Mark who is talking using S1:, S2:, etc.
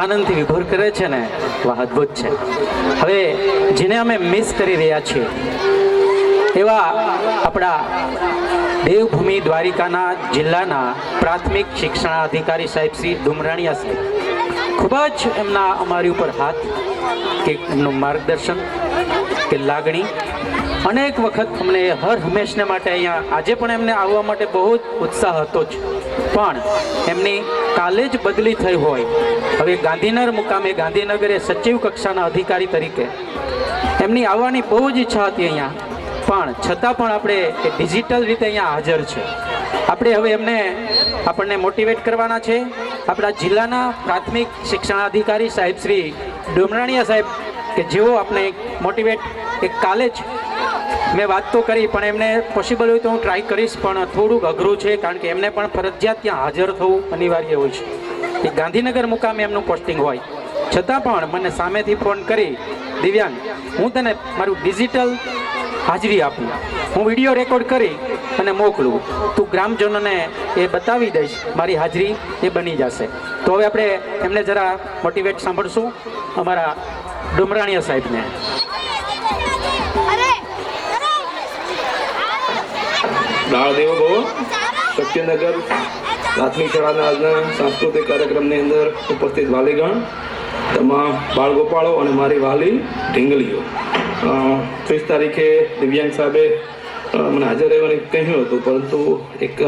S1: આનંદથી વિભોર કરે છે ને વાહ અદ્ભુત છે. હવે, જેને અમે મિસ કરી રહ્યા છીએ, એવા આપણા દેવભૂમિ દ્વારિકાના જિલ્લાના પ્રાથમિક શિક્ષણાધિકારી સાહેબ શ્રી ડુમરાણીયા સાહેબ ખૂબ જ એમના અમારી ઉપર હાથ, કે એમનું માર્ગદર્શન, કે લાગણી અનેક વખત અમને હર હંમેશને માટે અહીંયા આજે પણ એમને આવવા માટે બહુ જ ઉત્સાહ હતો જ. પણ એમની કાલે જ બદલી થઈ હોય. હવે ગાંધીનગર મુકામે ગાંધીનગરે સચિવ કક્ષાના અધિકારી તરીકે એમની આવવાની બહુ જ ઈચ્છા હતી અહીંયા. પણ છતાં પણ આપણે ડિજિટલ રીતે અહીંયા હાજર છે. આપણે હવે એમને આપણને મોટિવેટ કરવાના છે. આપણા જિલ્લાના પ્રાથમિક શિક્ષણાધિકારી સાહેબ શ્રી ડુમરાણીયા સાહેબ કે જેઓ આપણે મોટિવેટ એક કાલે જ મેં વાત તો કરી, પણ એમને પોસિબલ હોય તો હું ટ્રાય કરીશ, પણ થોડુંક અઘરું છે, કારણ કે એમને પણ ફરજિયાત ત્યાં હાજર થવું અનિવાર્ય હોય છે. એ ગાંધીનગર મુકામે એમનું પોસ્ટિંગ હોય. છતાં પણ મને સામેથી ફોન કરી, દિવ્યાંગ, હું તને મારું ડિજિટલ હાજરી આપું. હું વીડિયો રેકોર્ડ કરી અને મોકલું. તું ગ્રામજનોને એ બતાવી દઈશ, મારી હાજરી એ બની જશે. તો હવે આપણે એમને જરા મોટિવેટ સાંભળશું અમારા ડુમરાણીયા સાહેબને.
S2: દાળદેવ ભવ. સત્યનગર પ્રાથમિક શાળાના આજના સાંસ્કૃતિક કાર્યક્રમની અંદર ઉપસ્થિત વાલીગણ, તમામ બાળગોપાળો અને મારી વાલી ઢીંગલીઓ. ત્રીસ તારીખે દિવ્યાંગ સાહેબે મને હાજર રહેવાની કહ્યું હતું, પરંતુ એક